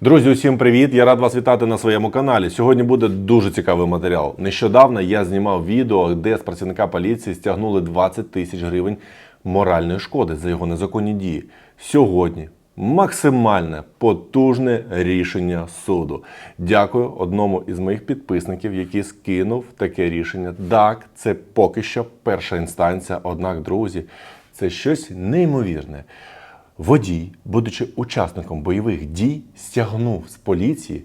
Друзі, усім привіт! Я рад вас вітати на своєму каналі. Сьогодні буде дуже цікавий матеріал. Нещодавно я знімав відео, де з працівника поліції стягнули 20 тисяч гривень моральної шкоди за його незаконні дії. Сьогодні максимальне потужне рішення суду. Дякую одному із моїх підписників, який скинув таке рішення. Так, це поки що перша інстанція, однак, друзі, це щось неймовірне. Водій, будучи учасником бойових дій, стягнув з поліції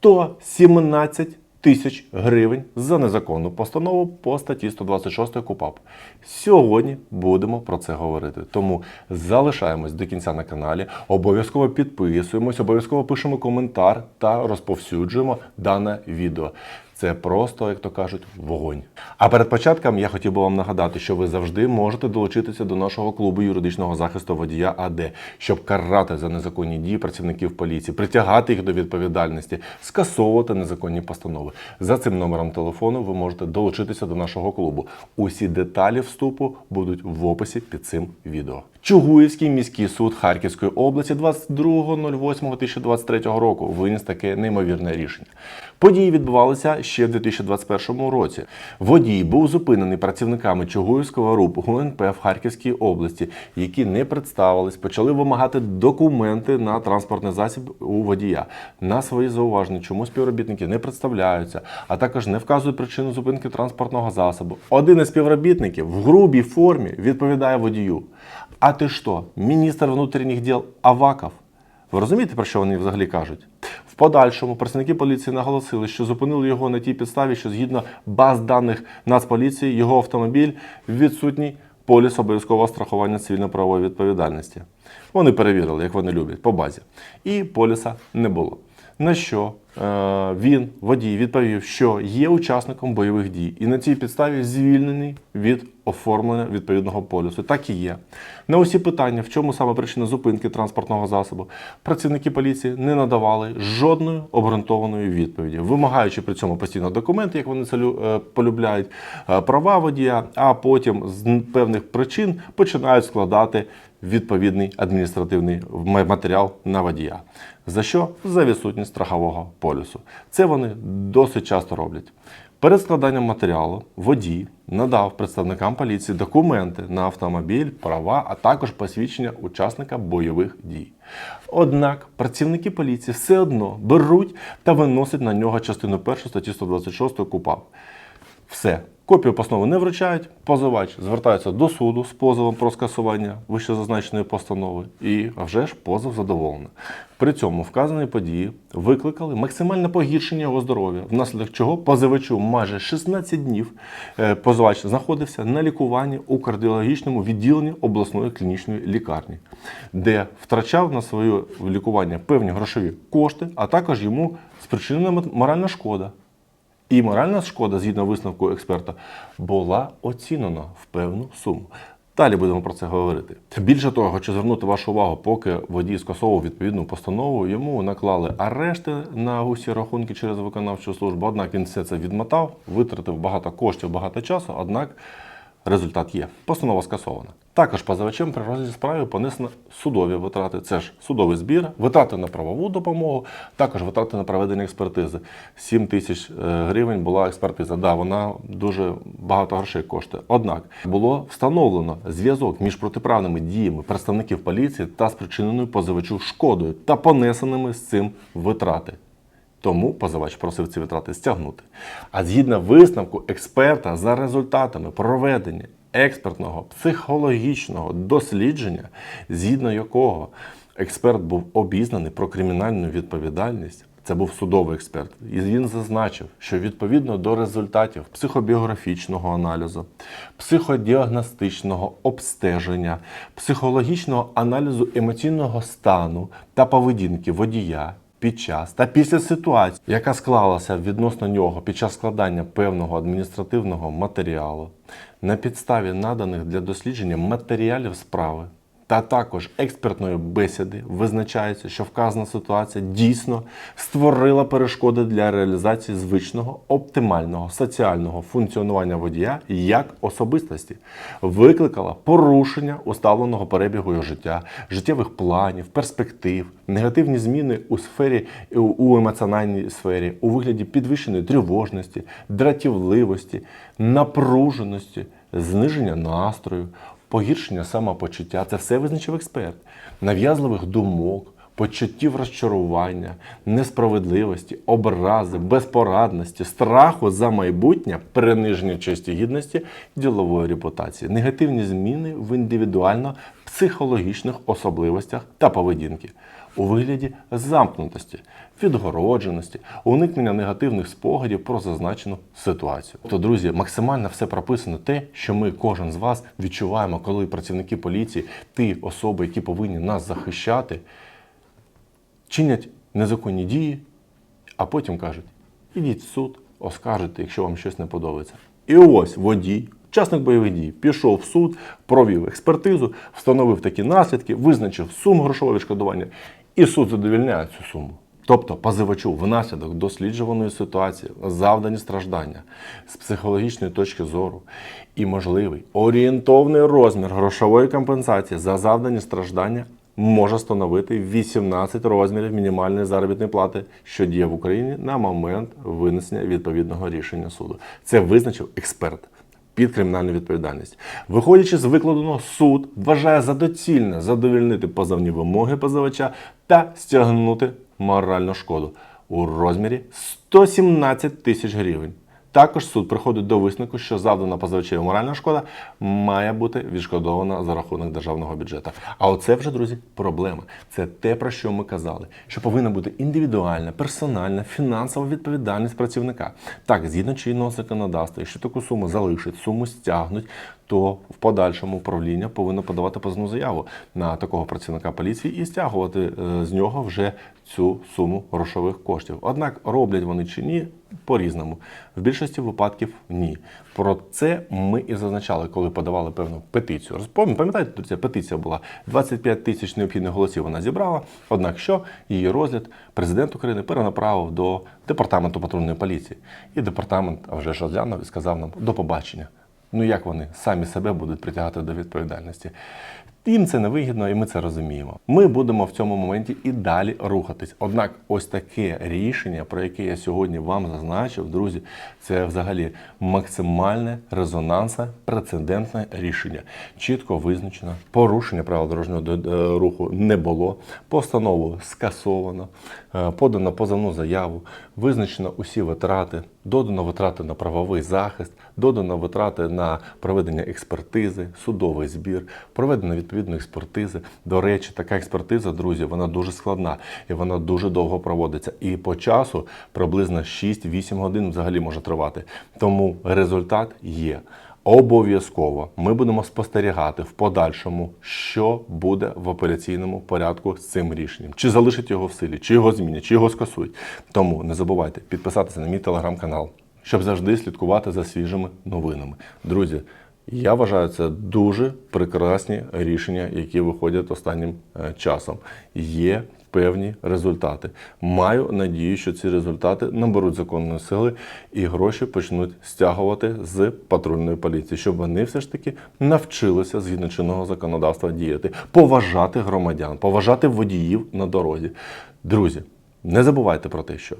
117 тисяч гривень за незаконну постанову по статті 126 КУПАП. Сьогодні будемо про це говорити. Тому залишаємось до кінця на каналі, обов'язково підписуємось, обов'язково пишемо коментар та розповсюджуємо дане відео. Це просто, як то кажуть, вогонь. А перед початком я хотів би вам нагадати, що ви завжди можете долучитися до нашого клубу юридичного захисту водія АД, щоб карати за незаконні дії працівників поліції, притягати їх до відповідальності, скасовувати незаконні постанови. За цим номером телефону ви можете долучитися до нашого клубу. Усі деталі вступу будуть в описі під цим відео. Чугуївський міський суд Харківської області 22.08.2023 року виніс таке неймовірне рішення. Події відбувалися ще в 2021 році. Водій був зупинений працівниками Чугуївського РУП ГУНП в Харківській області, які не представились, почали вимагати документи на транспортний засіб у водія. На свої зауваження, чому співробітники не представляються, а також не вказують причину зупинки транспортного засобу. Один із співробітників в грубій формі відповідає водію. А ти що, міністр внутрішніх діл Аваков? Ви розумієте, про що вони взагалі кажуть? В подальшому працівники поліції наголосили, що зупинили його на тій підставі, що згідно баз даних Нацполіції, його автомобіль відсутній поліс обов'язкового страхування цивільно-правової відповідальності. Вони перевірили, як вони люблять, по базі. І поліса не було. На що е, він, водій, відповів, що є учасником бойових дій, і на цій підставі звільнений від оформлення відповідного полюсу. Так і є. На усі питання, в чому саме причина зупинки транспортного засобу, працівники поліції не надавали жодної обґрунтованої відповіді, вимагаючи при цьому постійно документи, як вони це е, полюбляють, е, права водія, а потім з певних причин починають складати відповідний адміністративний матеріал на водія. За що? За відсутність страхового полюсу. Це вони досить часто роблять. Перед складанням матеріалу водій надав представникам поліції документи на автомобіль, права, а також посвідчення учасника бойових дій. Однак працівники поліції все одно беруть та виносять на нього частину 1 статті 126 КУПАП. Все. Копію постанови не вручають, позивач звертається до суду з позовом про скасування вищезазначеної постанови, і вже ж позов задоволений. При цьому вказані події викликали максимальне погіршення його здоров'я, внаслідок чого позивачу майже 16 днів е, позивач знаходився на лікуванні у кардіологічному відділенні обласної клінічної лікарні, де втрачав на своє лікування певні грошові кошти, а також йому спричинена моральна шкода. І моральна шкода, згідно висновку експерта, була оцінена в певну суму. Далі будемо про це говорити. Більше того, хочу звернути вашу увагу, поки водій скасовував відповідну постанову, йому наклали арешти на усі рахунки через виконавчу службу. Однак він все це відмотав, витратив багато коштів, багато часу. Однак результат є. Постанова скасована. Також позивачем при розгляді справи понесено судові витрати. Це ж судовий збір, витрати на правову допомогу, також витрати на проведення експертизи. 7 тисяч е, гривень була експертиза. Да, вона дуже багато грошей коштує. Однак було встановлено зв'язок між протиправними діями представників поліції та спричиненою позивачу шкодою та понесеними з цим витрати. Тому позивач просив ці витрати стягнути. А згідно висновку експерта за результатами проведення експертного психологічного дослідження, згідно якого експерт був обізнаний про кримінальну відповідальність. Це був судовий експерт, і він зазначив, що відповідно до результатів психобіографічного аналізу, психодіагностичного обстеження, психологічного аналізу емоційного стану та поведінки водія під час та після ситуації, яка склалася відносно нього під час складання певного адміністративного матеріалу, на підставі наданих для дослідження матеріалів справи, та також експертної бесіди визначається, що вказана ситуація дійсно створила перешкоди для реалізації звичного оптимального соціального функціонування водія як особистості, викликала порушення уставленого перебігу його життя, життєвих планів, перспектив, негативні зміни у сфері у емоціональній сфері, у вигляді підвищеної тривожності, дратівливості, напруженості, зниження настрою, погіршення самопочуття. Це все визначив експерт, нав'язливих думок. Почуттів розчарування, несправедливості, образи, безпорадності, страху за майбутнє, приниження честі гідності, ділової репутації, негативні зміни в індивідуально-психологічних особливостях та поведінки у вигляді замкнутості, відгородженості, уникнення негативних спогадів про зазначену ситуацію. То, друзі, максимально все прописано те, що ми, кожен з вас, відчуваємо, коли працівники поліції, ті особи, які повинні нас захищати, чинять незаконні дії, а потім кажуть: ідіть в суд, оскаржите, якщо вам щось не подобається. І ось водій, учасник бойових дій, пішов в суд, провів експертизу, встановив такі наслідки, визначив суму грошового відшкодування, і суд задовільняє цю суму. Тобто позивачу внаслідок досліджуваної ситуації завдані страждання з психологічної точки зору і можливий орієнтовний розмір грошової компенсації за завдані страждання може становити 18 розмірів мінімальної заробітної плати, що діє в Україні на момент винесення відповідного рішення суду. Це визначив експерт. Під кримінальну відповідальність, виходячи з викладеного, суд вважає за доцільне задовільнити позовні вимоги позивача та стягнути моральну шкоду у розмірі 117 тисяч гривень. Також суд приходить до висновку, що завдана позивачеві моральна шкода має бути відшкодована за рахунок державного бюджету. А оце вже, друзі, проблема. Це те, про що ми казали, що повинна бути індивідуальна, персональна, фінансова відповідальність працівника. Так, згідно чинного законодавства, якщо таку суму залишить, суму стягнуть, то в подальшому управління повинно подавати позовну заяву на такого працівника поліції і стягувати е, з нього вже цю суму грошових коштів. Однак роблять вони чи ні по-різному. В більшості випадків ні. Про це ми і зазначали, коли подавали певну петицію. Пам'ятаєте, ця петиція була 25 тисяч необхідних голосів. Вона зібрала. Однак що її розгляд президент України перенаправив до департаменту патрульної поліції. І департамент а вже ж розглянув і сказав нам до побачення. Ну як вони самі себе будуть притягати до відповідальності? Їм це не вигідно, і ми це розуміємо. Ми будемо в цьому моменті і далі рухатись. Однак, ось таке рішення, про яке я сьогодні вам зазначив, друзі, це взагалі максимальне резонансне прецедентне рішення. Чітко визначено, порушення правил дорожнього е, руху не було. Постанову скасовано, е, подано позовну заяву, визначено усі витрати, додано витрати на правовий захист, додано витрати на проведення експертизи, судовий збір, проведено відповідної експертизи. До речі, така експертиза, друзі, вона дуже складна і вона дуже довго проводиться. І по часу приблизно 6-8 годин взагалі може тривати. Тому результат є. Обов'язково ми будемо спостерігати в подальшому, що буде в апеляційному порядку з цим рішенням. Чи залишить його в силі, чи його змінять, чи його скасують. Тому не забувайте підписатися на мій телеграм-канал, щоб завжди слідкувати за свіжими новинами. Друзі, я вважаю це дуже прекрасні рішення, які виходять останнім е, часом. Є певні результати. Маю надію, що ці результати наберуть законної сили і гроші почнуть стягувати з патрульної поліції, щоб вони все ж таки навчилися згідно чинного законодавства діяти, поважати громадян, поважати водіїв на дорозі. Друзі, не забувайте про те, що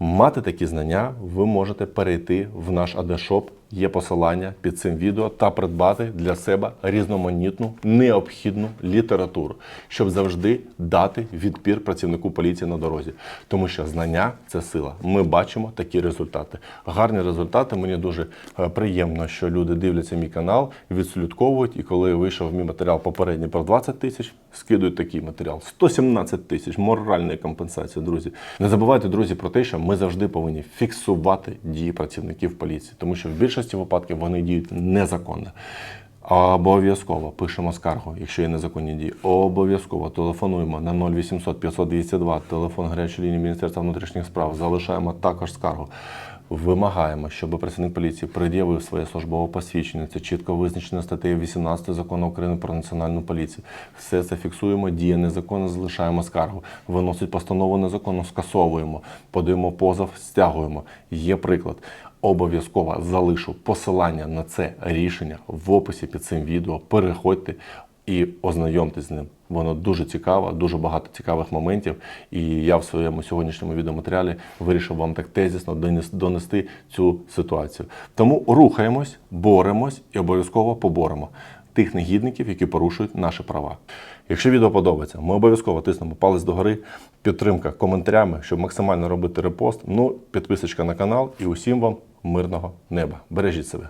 мати такі знання ви можете перейти в наш адешоп. Є посилання під цим відео та придбати для себе різноманітну необхідну літературу, щоб завжди дати відпір працівнику поліції на дорозі. Тому що знання це сила. Ми бачимо такі результати. Гарні результати. Мені дуже е, приємно, що люди дивляться мій канал, відслідковують. І коли вийшов мій матеріал попередній про 20 тисяч, скидують такий матеріал. 117 тисяч моральної компенсації, друзі. Не забувайте, друзі, про те, що ми завжди повинні фіксувати дії працівників поліції, тому що в більшості випадків вони діють незаконно. Обов'язково пишемо скаргу, якщо є незаконні дії. Обов'язково телефонуємо на 0800 500 телефон гарячої лінії Міністерства внутрішніх справ. Залишаємо також скаргу. Вимагаємо, щоб працівник поліції пред'явив своє службове посвідчення. Це чітко визначено статтею 18 закону України про національну поліцію. Все це фіксуємо, діє незаконно, залишаємо скаргу. Виносить постанову незаконно, скасовуємо, подаємо позов, стягуємо. Є приклад. Обов'язково залишу посилання на це рішення в описі під цим відео. Переходьте і ознайомтесь з ним. Воно дуже цікаво, дуже багато цікавих моментів. І я в своєму сьогоднішньому відеоматеріалі вирішив вам так тезісно донести цю ситуацію. Тому рухаємось, боремось і обов'язково поборемо тих негідників, які порушують наші права. Якщо відео подобається, ми обов'язково тиснемо палець догори, підтримка коментарями, щоб максимально робити репост. Ну, підписочка на канал і усім вам мирного неба. Бережіть себе.